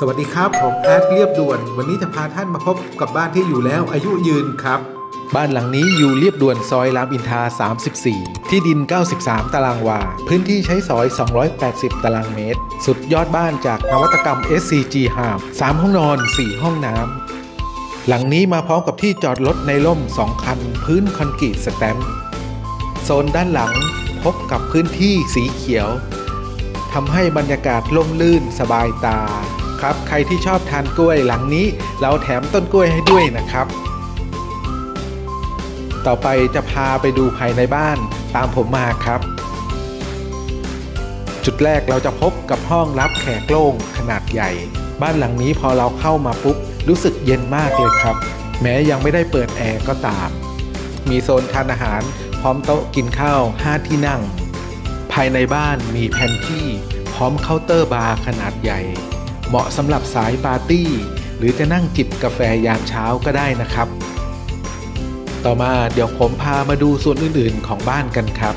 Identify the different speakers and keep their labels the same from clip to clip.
Speaker 1: สวัสดีครับ ผมแอดเรียบด่วน วันนี้จะพาท่านมาพบกับบ้านที่อยู่แล้วอายุยืนครับ บ้านหลังนี้อยู่เรียบด่วนซอยรามอินทรา34 ที่ดิน 93 ตารางวา พื้นที่ใช้สอย 280 ตารางเมตร สุดยอดบ้านจากนวัตกรรม SCG หาม3ห้องนอน 4 ห้องน้ำ หลังนี้มาพร้อมกับที่จอดรถในร่ม 2 คัน พื้นคอนกรีตสแตมป์โซนด้านหลังพบกับพื้นที่สีเขียวทำให้บรรยากาศร่มรื่นสบายตา ครับ ใครที่ชอบทานกล้วยหลังนี้ เราแถมต้นกล้วยให้ด้วยนะครับ ต่อไปจะพาไปดูภายในบ้านตามผมมาครับ จุดแรกเราจะพบกับห้องรับแขกโล่งขนาดใหญ่ บ้านหลังนี้พอเราเข้ามาปุ๊บรู้สึกเย็นมากเลยครับ แม้ยังไม่ได้เปิดแอร์ก็ตาม มีโซนทานอาหาร พร้อมโต๊ะกินข้าว 5 ที่นั่ง ภายในบ้านมีแพนที่พร้อมเคาน์เตอร์บาร์ขนาดใหญ่ เหมาะสำหรับสายปาร์ตี้ หรือจะนั่งจิบกาแฟยามเช้าก็ได้นะครับ ต่อมาเดี๋ยวผมพามาดูส่วนอื่นๆของบ้านกันครับ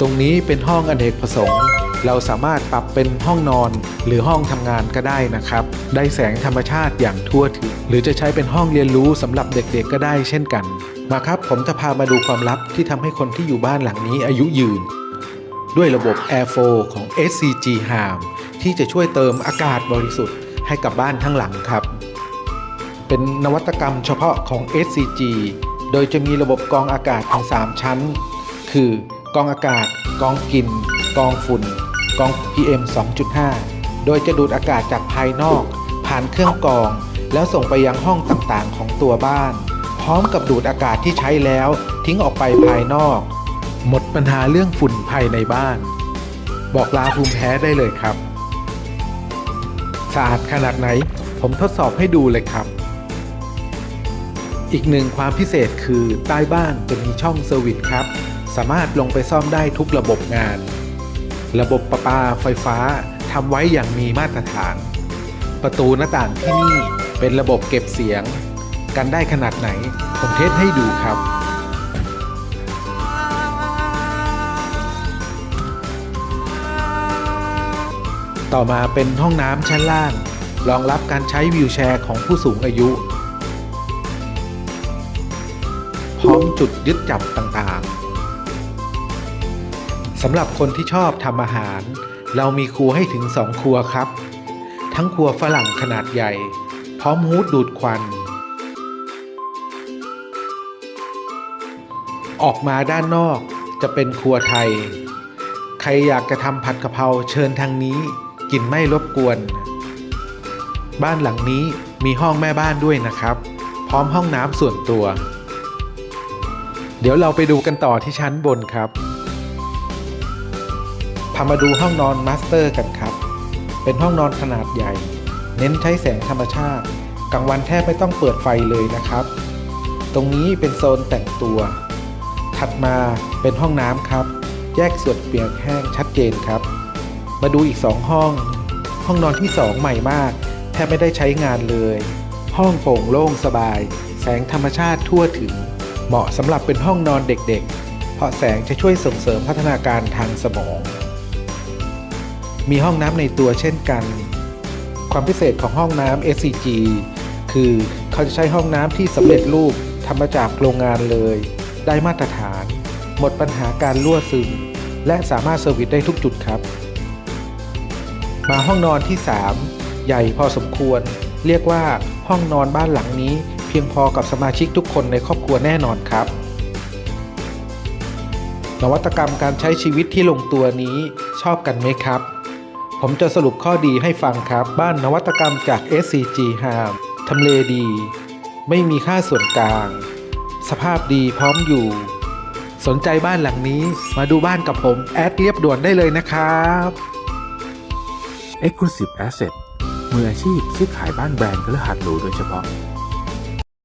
Speaker 1: ตรงนี้เป็นห้องอเนกประสงค์ เราสามารถปรับเป็นห้องนอนหรือห้องทำงานก็ได้นะครับ ได้แสงธรรมชาติอย่างทั่วถึง หรือจะใช้เป็นห้องเรียนรู้สำหรับเด็กๆก็ได้เช่นกัน มาครับผมจะพามาดูความลับที่ทำให้คนที่อยู่บ้านหลังนี้อายุยืนด้วยระบบ Airflow ของ SCG Harm ที่จะช่วยเติมอากาศบริสุทธิ์ให้กับบ้านทั้งหลังครับ เป็นนวัตกรรมเฉพาะของ SCG โดยจะมีระบบกองอากาศถึง3ชั้น คือกองอากาศ กองกลิ่น กองฝุ่น กอง PM 2.5 โดยจะดูดอากาศจากภายนอก ผ่านเครื่องกรอง แล้วส่งไปยังห้องต่างๆ ของตัวบ้าน พร้อมกับดูดอากาศที่ใช้แล้วทิ้งออกไปภายนอก หมดปัญหาเรื่องฝุ่นภายในบ้าน บอกลาภูมิแพ้ได้เลยครับะอาดขนาดไหน ผมทดสอบให้ดูเลยครับ อีกหนึ่งความพิเศษคือใต้บ้านจะมีช่องเซอร์วิสครับ สามารถลงไปซ่อมได้ทุกระบบงาน ระบบประปาไฟฟ้าทำไว้อย่างมีมาตรฐาน ประตูหน้าต่างที่นี่เป็นระบบเก็บเสียง กันได้ขนาดไหน ผมเทสให้ดูครับ ต่อมาเป็นห้องน้ำชั้นล่าง รองรับการใช้วีลแชร์ของผู้สูงอายุ พร้อมจุดยึดจับต่างๆสำหรับคนที่ชอบทำอาหาร เรามีครัวให้ถึง2ครัวครับ ทั้งครัวฝรั่งขนาดใหญ่ พร้อมฮูดดูดควัน ออกมาด้านนอกจะเป็นครัวไทย ใครอยากจะทำผัดกะเพราเชิญทางนี้ กลิ่นไม่รบกวน บ้านหลังนี้มีห้องแม่บ้านด้วยนะครับ พร้อมห้องน้ำส่วนตัว เดี๋ยวเราไปดูกันต่อที่ชั้นบนครับพามาดูห้องนอนมาสเตอร์กันครับ เป็นห้องนอนขนาดใหญ่ เน้นใช้แสงธรรมชาติ กลางวันแทบไม่ต้องเปิดไฟเลยนะครับ ตรงนี้เป็นโซนแต่งตัว ถัดมาเป็นห้องน้ำครับ แยกส่วนเปียกแห้งชัดเจนครับ มาดูอีก 2 ห้อง ห้องนอนที่ 2 ใหม่มาก แทบไม่ได้ใช้งานเลย ห้องโปร่งโล่งสบาย แสงธรรมชาติทั่วถึง เหมาะสำหรับเป็นห้องนอนเด็กๆ เพราะแสงจะช่วยส่งเสริมพัฒนาการทางสมอง มีห้องน้ำในตัวเช่นกัน ความพิเศษของห้องน้ำ SCG คือเขาจะใช้ห้องน้ำที่สำเร็จรูปทำมาจากโรงงานเลย ได้มาตรฐาน หมดปัญหาการรั่วซึม และสามารถเซอร์วิสได้ทุกจุดครับ มาห้องนอนที่ 3 ใหญ่พอสมควร เรียกว่าห้องนอนบ้านหลังนี้ เพียงพอกับสมาชิกทุกคนในครอบครัวแน่นอนครับ นวัตกรรมการใช้ชีวิตที่ลงตัวนี้ชอบกันไหมครับ ผมจะสรุปข้อดีให้ฟังครับ บ้านนวัตกรรมจาก SCG Harm ทำเลดี ไม่มีค่าส่วนกลาง สภาพดีพร้อมอยู่ สนใจบ้านหลังนี้มาดูบ้านกับผม แอดเรียบด่วนได้เลยนะครับ
Speaker 2: Exclusive Asset มืออาชีพซื้อขายบ้านแบรนด์และหัดหรูโดยเฉพาะ